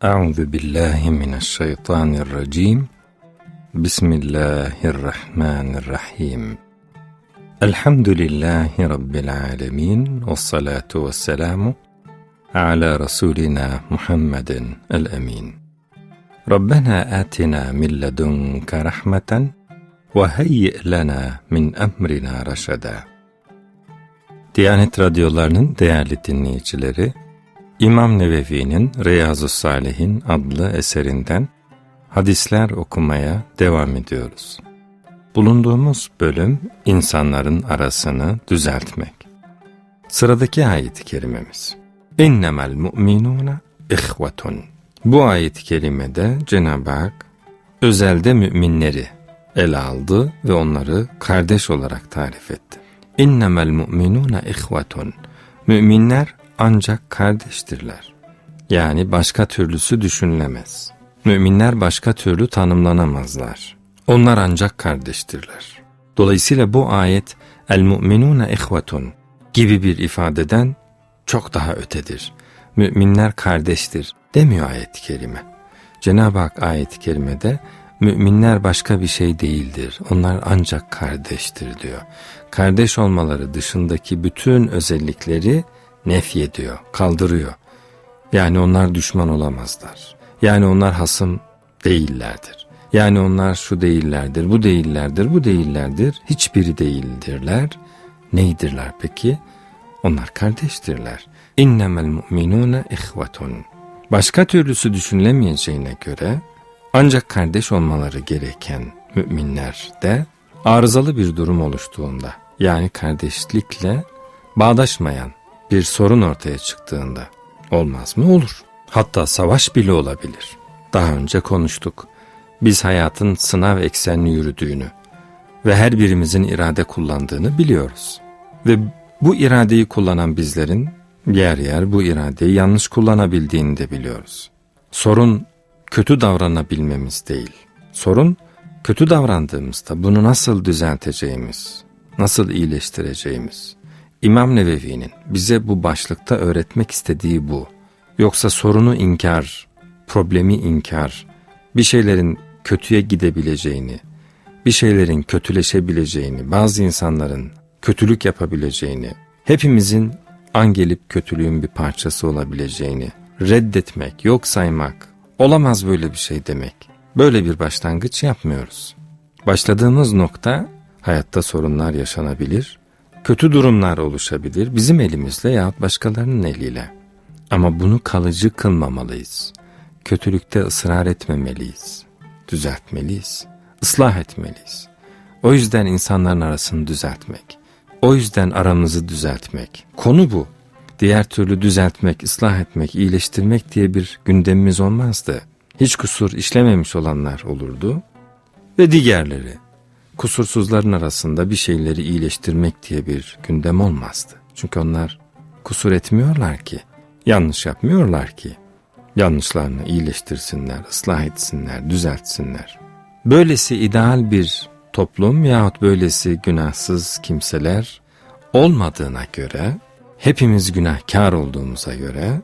أعوذ بالله من الشيطان الرجيم. بسم الله الرحمن الرحيم. الحمد لله رب العالمين والصلاة والسلام على رسولنا محمد الأمين. ربنا آتنا من لدنك رحمة وهيئ لنا من أمرنا رشدا. Diyanet Radyolarının değerli dinleyicileri, İmam Nevevi'nin Riyazu Salihin adlı eserinden hadisler okumaya devam ediyoruz. Bulunduğumuz bölüm insanların arasını düzeltmek. Sıradaki ayet-i kerimemiz. İnnemel mu'minûne ihvetun. Bu ayet-i kerimede Cenab-ı Hak özelde müminleri ele aldı ve onları kardeş olarak tarif etti. İnnemel mu'minûne ihvetun. Müminler ancak kardeştirler. Yani başka türlüsü düşünülemez. Müminler başka türlü tanımlanamazlar. Onlar ancak kardeştirler. Dolayısıyla bu ayet el mu'minune ihvetun gibi bir ifadeden çok daha ötedir. Müminler kardeştir demiyor ayet-i kerime. Cenab-ı Hak ayet-i kerimede müminler başka bir şey değildir. Onlar ancak kardeştir diyor. Kardeş olmaları dışındaki bütün özellikleri nefyediyor, kaldırıyor. Yani onlar düşman olamazlar. Yani onlar hasım değillerdir. Yani onlar şu değillerdir, bu değillerdir, bu değillerdir. Hiçbiri değildirler. Neydirler peki? Onlar kardeştirler. İnnemel mu'minûne ihvetun. Başka türlüsü düşünülemeyeceğine göre ancak kardeş olmaları gereken müminler de arızalı bir durum oluştuğunda yani kardeşlikle bağdaşmayan bir sorun ortaya çıktığında olmaz mı? Olur. Hatta savaş bile olabilir. Daha önce konuştuk. Biz hayatın sınav eksenli yürüdüğünü ve her birimizin irade kullandığını biliyoruz. Ve bu iradeyi kullanan bizlerin yer yer bu iradeyi yanlış kullanabildiğini de biliyoruz. Sorun kötü davranabilmemiz değil. Sorun kötü davrandığımızda bunu nasıl düzelteceğimiz, nasıl iyileştireceğimiz. İmam Nevevi'nin bize bu başlıkta öğretmek istediği bu. Yoksa sorunu inkar, problemi inkar, bir şeylerin kötüye gidebileceğini, bir şeylerin kötüleşebileceğini, bazı insanların kötülük yapabileceğini, hepimizin an gelip kötülüğün bir parçası olabileceğini reddetmek, yok saymak, olamaz böyle bir şey demek. Böyle bir başlangıç yapmıyoruz. Başladığımız nokta hayatta sorunlar yaşanabilir, kötü durumlar oluşabilir bizim elimizle yahut başkalarının eliyle. Ama bunu kalıcı kılmamalıyız. Kötülükte ısrar etmemeliyiz. Düzeltmeliyiz. ıslah etmeliyiz. O yüzden insanların arasını düzeltmek. O yüzden aramızı düzeltmek. Konu bu. Diğer türlü düzeltmek, ıslah etmek, iyileştirmek diye bir gündemimiz olmazdı. Hiç kusur işlememiş olanlar olurdu ve diğerleri kusursuzların arasında bir şeyleri iyileştirmek diye bir gündem olmazdı. Çünkü onlar kusur etmiyorlar ki, yanlış yapmıyorlar ki. Yanlışlarını iyileştirsinler, ıslah etsinler, düzeltsinler. Böylesi ideal bir toplum yahut böylesi günahsız kimseler olmadığına göre, hepimiz günahkar olduğumuza göre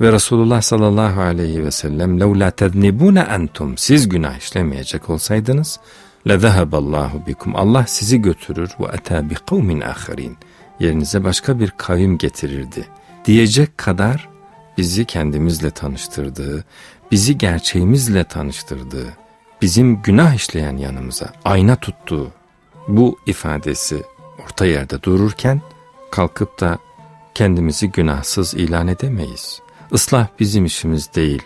ve Resulullah sallallahu aleyhi ve sellem لَوْ لَا تَذْنِبُونَ أَنْتُمْ Siz günah işlemeyecek olsaydınız lezeheballahu bikum. Allah sizi götürür ve bi kavmin ahirin. Yerinize başka bir kavim getirirdi. Diyecek kadar bizi kendimizle tanıştırdığı, bizi gerçeğimizle tanıştırdığı, bizim günah işleyen yanımıza ayna tuttuğu bu ifadesi orta yerde dururken kalkıp da kendimizi günahsız ilan edemeyiz. Islah bizim işimiz değil.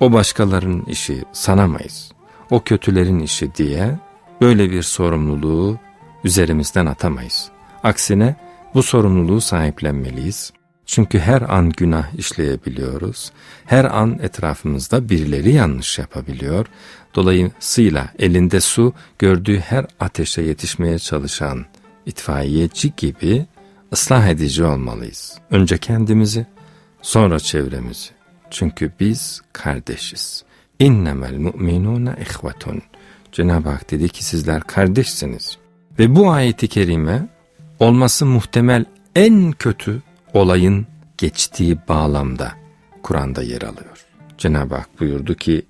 O başkalarının işi sanamayız. O kötülerin işi diye böyle bir sorumluluğu üzerimizden atamayız. Aksine bu sorumluluğu sahiplenmeliyiz. Çünkü her an günah işleyebiliyoruz. Her an etrafımızda birileri yanlış yapabiliyor. Dolayısıyla elinde su gördüğü her ateşe yetişmeye çalışan itfaiyeci gibi ıslah edici olmalıyız. Önce kendimizi, sonra çevremizi. Çünkü biz kardeşiz. İnnemel mu'minûne ihvetun. Cenab-ı Hak dedi ki sizler kardeşsiniz. Ve bu ayeti kerime olması muhtemel en kötü olayın geçtiği bağlamda Kur'an'da yer alıyor. Cenab-ı Hak buyurdu ki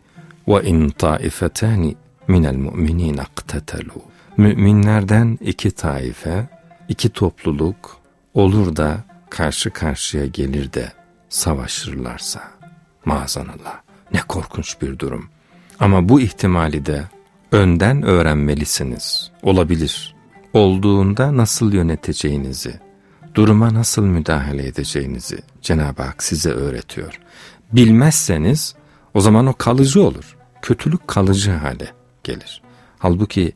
ve in taifetani minel mu'minin aktetelu. Müminlerden iki taife, iki topluluk olur da karşı karşıya gelir de savaşırlarsa. Maazanallah ne korkunç bir durum. Ama bu ihtimali de önden öğrenmelisiniz. Olabilir. Olduğunda nasıl yöneteceğinizi, duruma nasıl müdahale edeceğinizi Cenab-ı Hak size öğretiyor. Bilmezseniz o zaman o kalıcı olur. Kötülük kalıcı hale gelir. Halbuki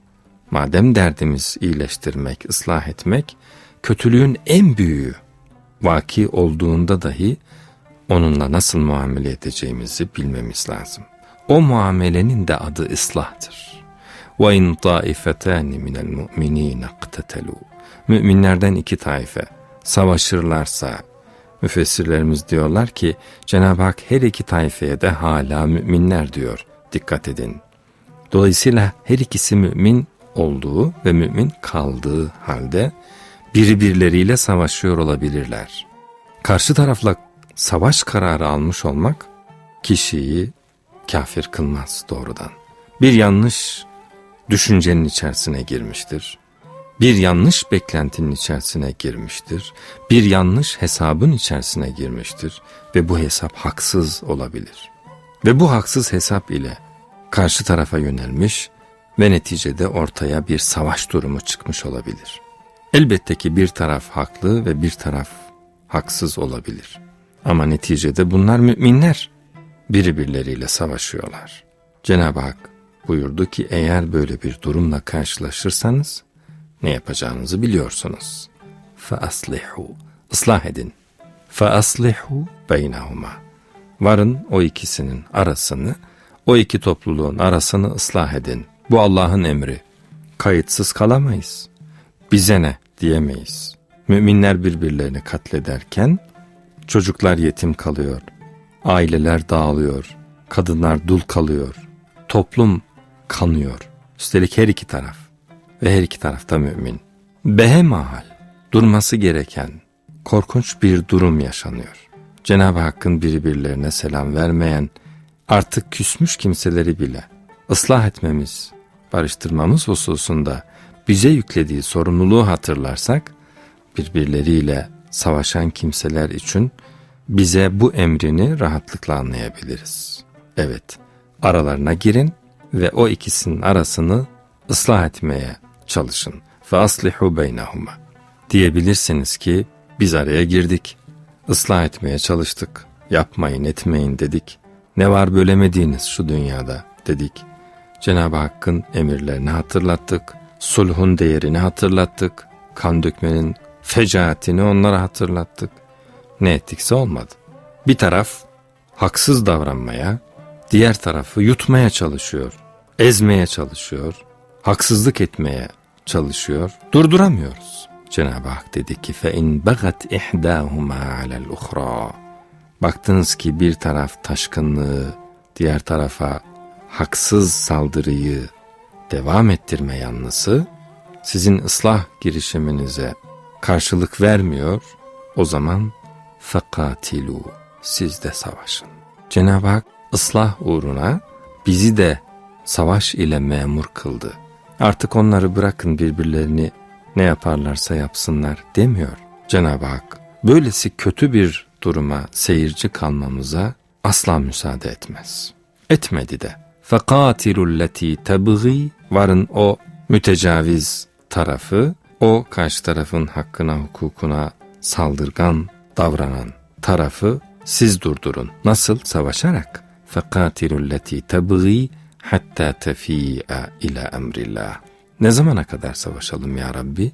madem derdimiz iyileştirmek, ıslah etmek, kötülüğün en büyüğü vaki olduğunda dahi onunla nasıl muamele edeceğimizi bilmemiz lazım. O muamelenin de adı ıslahtır. Ve in taifetani minel mu'minine iktetelu. Müminlerden iki taife savaşırlarsa müfessirlerimiz diyorlar ki Cenab-ı Hak her iki taifeye de hala müminler diyor. Dikkat edin. Dolayısıyla her ikisi mümin olduğu ve mümin kaldığı halde birbirleriyle savaşıyor olabilirler. Karşı tarafla savaş kararı almış olmak kişiyi kafir kılmaz doğrudan. Bir yanlış düşüncenin içerisine girmiştir. Bir yanlış beklentinin içerisine girmiştir. Bir yanlış hesabın içerisine girmiştir ve bu hesap haksız olabilir. Ve bu haksız hesap ile karşı tarafa yönelmiş ve neticede ortaya bir savaş durumu çıkmış olabilir. Elbette ki bir taraf haklı ve bir taraf haksız olabilir. Ama neticede bunlar müminler birbirleriyle savaşıyorlar. Cenab-ı Hak buyurdu ki eğer böyle bir durumla karşılaşırsanız ne yapacağınızı biliyorsunuz. فَأَصْلِحُوا Islah edin. فَأَصْلِحُوا بَيْنَهُمَا Varın o ikisinin arasını, o iki topluluğun arasını ıslah edin. Bu Allah'ın emri. Kayıtsız kalamayız. Bize ne diyemeyiz. Müminler birbirlerini katlederken çocuklar yetim kalıyor. Aileler dağılıyor. Kadınlar dul kalıyor. Toplum kanıyor. Üstelik her iki taraf ve her iki tarafta mümin. Behemahal durması gereken korkunç bir durum yaşanıyor. Cenab-ı Hakk'ın birbirlerine selam vermeyen artık küsmüş kimseleri bile ıslah etmemiz, barıştırmamız hususunda bize yüklediği sorumluluğu hatırlarsak birbirleriyle savaşan kimseler için bize bu emrini rahatlıkla anlayabiliriz. Evet, aralarına girin ve o ikisinin arasını ıslah etmeye çalışın. Aslihu beynahuma. Diyebilirsiniz ki biz araya girdik. ıslah etmeye çalıştık. Yapmayın etmeyin dedik. Ne var bölemediğiniz şu dünyada dedik. Cenab-ı Hakk'ın emirlerini hatırlattık. Sulhun değerini hatırlattık. Kan dökmenin fecaatini onlara hatırlattık. Ne ettikse olmadı. Bir taraf haksız davranmaya, diğer tarafı yutmaya çalışıyor, ezmeye çalışıyor, haksızlık etmeye çalışıyor. Durduramıyoruz. Cenab-ı Hak dedi ki fe in bagat ihdahuma alel uhra. Baktınız ki bir taraf taşkınlığı, diğer tarafa haksız saldırıyı devam ettirme yanlısı sizin ıslah girişiminize karşılık vermiyor. O zaman fakatilu siz de savaşın. Cenab-ı Hak ıslah uğruna bizi de savaş ile memur kıldı. Artık onları bırakın birbirlerini ne yaparlarsa yapsınlar demiyor Cenab-ı Hak. Böylesi kötü bir duruma seyirci kalmamıza asla müsaade etmez. Etmedi de. فَقَاتِلُ الَّتِي تَبْغِي Varın o mütecaviz tarafı, o karşı tarafın hakkına, hukukuna saldırgan davranan tarafı siz durdurun. Nasıl? Savaşarak. فَقَاتِلُ الَّتِي تَبْغِي hatta tefi'a ila emrillah. Ne zamana kadar savaşalım ya Rabbi?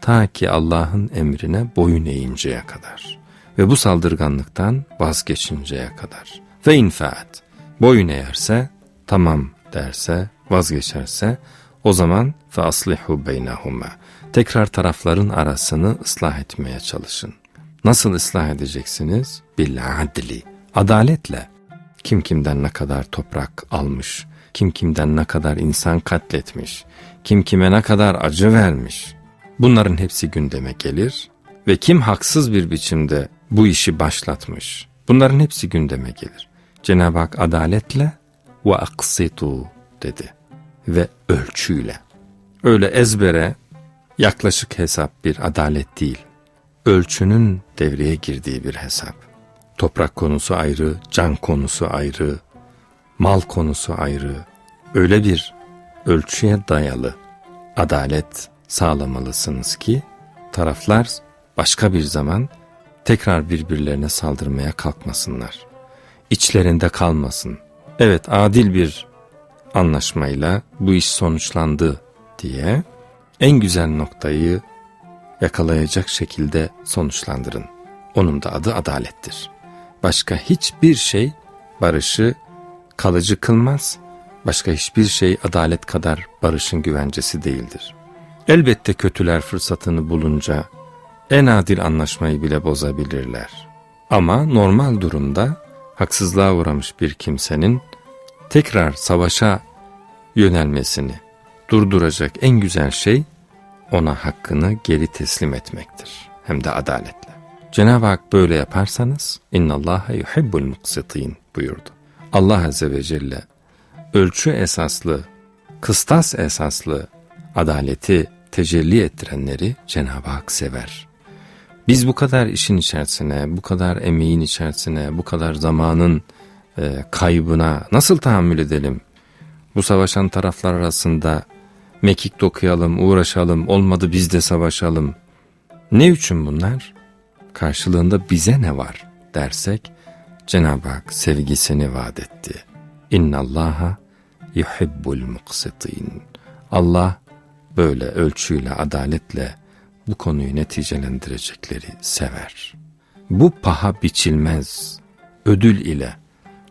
Ta ki Allah'ın emrine boyun eğinceye kadar. Ve bu saldırganlıktan vazgeçinceye kadar. Ve infaat. Boyun eğerse, tamam derse, vazgeçerse, o zaman fe aslihu beynahuma. Tekrar tarafların arasını ıslah etmeye çalışın. Nasıl ıslah edeceksiniz? Bil adli. Adaletle. kim kimden ne kadar toprak almış, kim kimden ne kadar insan katletmiş, kim kime ne kadar acı vermiş. Bunların hepsi gündeme gelir ve kim haksız bir biçimde bu işi başlatmış. Bunların hepsi gündeme gelir. Cenab-ı Hak adaletle ve aksitu dedi ve ölçüyle. Öyle ezbere yaklaşık hesap bir adalet değil. Ölçünün devreye girdiği bir hesap. Toprak konusu ayrı, can konusu ayrı, mal konusu ayrı. Öyle bir ölçüye dayalı adalet sağlamalısınız ki taraflar başka bir zaman tekrar birbirlerine saldırmaya kalkmasınlar. İçlerinde kalmasın. Evet adil bir anlaşmayla bu iş sonuçlandı diye en güzel noktayı yakalayacak şekilde sonuçlandırın. Onun da adı adalettir. Başka hiçbir şey barışı kalıcı kılmaz, başka hiçbir şey adalet kadar barışın güvencesi değildir. Elbette kötüler fırsatını bulunca en adil anlaşmayı bile bozabilirler. Ama normal durumda haksızlığa uğramış bir kimsenin tekrar savaşa yönelmesini durduracak en güzel şey ona hakkını geri teslim etmektir. Hem de adaletle. Cenab-ı Hak böyle yaparsanız innallaha yuhibbul muksitin buyurdu. Allah Azze ve Celle ölçü esaslı, kıstas esaslı adaleti tecelli ettirenleri Cenab-ı Hak sever. Biz bu kadar işin içerisine, bu kadar emeğin içerisine, bu kadar zamanın e, kaybına nasıl tahammül edelim? Bu savaşan taraflar arasında mekik dokuyalım, uğraşalım, olmadı biz de savaşalım. Ne için bunlar? Karşılığında bize ne var dersek Cenab-ı Hak sevgisini vaat etti. İnna Allaha yuhibbul muksitin. Allah böyle ölçüyle, adaletle bu konuyu neticelendirecekleri sever. Bu paha biçilmez ödül ile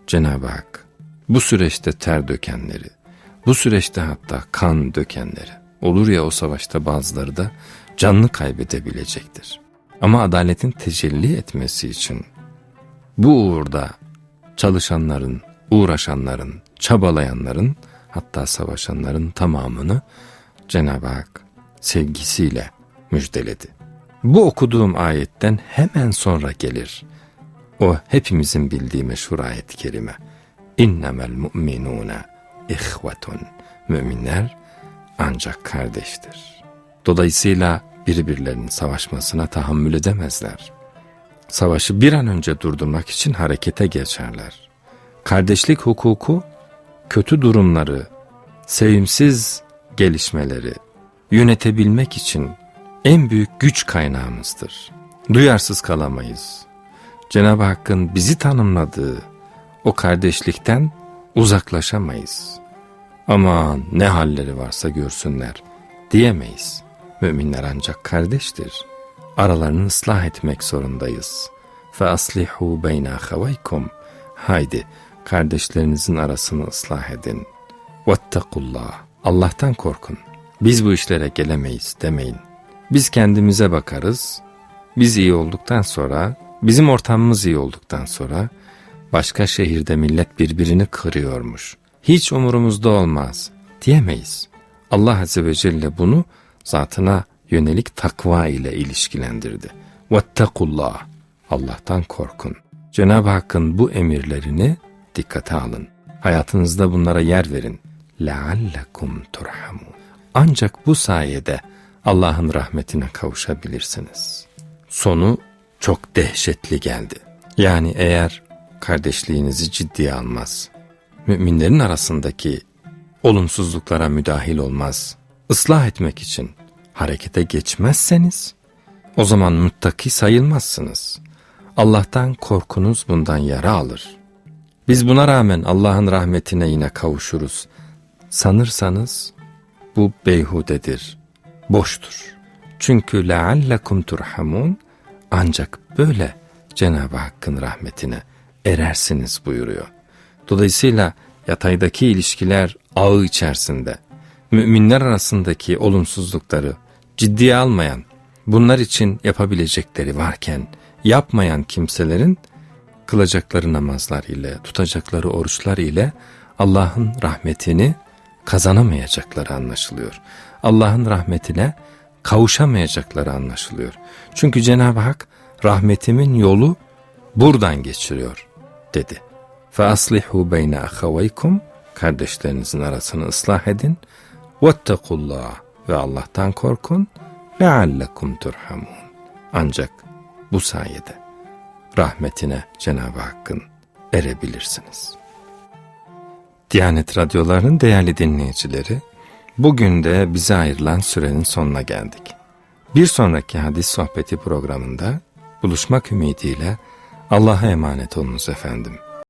Cenab-ı Hak bu süreçte ter dökenleri, bu süreçte hatta kan dökenleri, olur ya o savaşta bazıları da canını kaybedebilecektir. Ama adaletin tecelli etmesi için bu uğurda çalışanların, uğraşanların, çabalayanların hatta savaşanların tamamını Cenab-ı Hak sevgisiyle müjdeledi. Bu okuduğum ayetten hemen sonra gelir. O hepimizin bildiği meşhur ayet-i kerime. İnnemel mu'minûne ihvetun. Müminler ancak kardeştir. Dolayısıyla birbirlerinin savaşmasına tahammül edemezler. Savaşı bir an önce durdurmak için harekete geçerler. Kardeşlik hukuku kötü durumları, sevimsiz gelişmeleri yönetebilmek için en büyük güç kaynağımızdır. Duyarsız kalamayız. Cenab-ı Hakk'ın bizi tanımladığı o kardeşlikten uzaklaşamayız. Aman ne halleri varsa görsünler diyemeyiz. Müminler ancak kardeştir. Aralarını ıslah etmek zorundayız. Aslihu beyna havaykum. Haydi kardeşlerinizin arasını ıslah edin. Vettakullah. Allah'tan korkun. Biz bu işlere gelemeyiz demeyin. Biz kendimize bakarız. Biz iyi olduktan sonra, bizim ortamımız iyi olduktan sonra başka şehirde millet birbirini kırıyormuş. Hiç umurumuzda olmaz diyemeyiz. Allah Azze ve Celle bunu zatına yönelik takva ile ilişkilendirdi. Vettakullah. Allah'tan korkun. Cenab-ı Hakk'ın bu emirlerini dikkate alın. Hayatınızda bunlara yer verin. لَعَلَّكُمْ تُرْحَمُونَ Ancak bu sayede Allah'ın rahmetine kavuşabilirsiniz. Sonu çok dehşetli geldi. Yani eğer kardeşliğinizi ciddiye almaz, müminlerin arasındaki olumsuzluklara müdahil olmaz, ıslah etmek için harekete geçmezseniz, o zaman muttaki sayılmazsınız. Allah'tan korkunuz bundan yara alır. Biz buna rağmen Allah'ın rahmetine yine kavuşuruz. Sanırsanız bu beyhudedir, boştur. Çünkü leallekum turhamun ancak böyle Cenab-ı Hakk'ın rahmetine erersiniz buyuruyor. Dolayısıyla yataydaki ilişkiler ağı içerisinde müminler arasındaki olumsuzlukları ciddiye almayan, bunlar için yapabilecekleri varken yapmayan kimselerin kılacakları namazlar ile, tutacakları oruçlar ile Allah'ın rahmetini kazanamayacakları anlaşılıyor. Allah'ın rahmetine kavuşamayacakları anlaşılıyor. Çünkü Cenab-ı Hak rahmetimin yolu buradan geçiriyor dedi. Fe aslihu beyne ahavaykum. Kardeşlerinizin arasını ıslah edin. Vettekullah ve Allah'tan korkun. Leallekum turhamun. Ancak bu sayede rahmetine Cenab-ı Hakk'ın erebilirsiniz. Diyanet radyolarının değerli dinleyicileri, bugün de bize ayrılan sürenin sonuna geldik. Bir sonraki hadis sohbeti programında buluşmak ümidiyle Allah'a emanet olunuz efendim.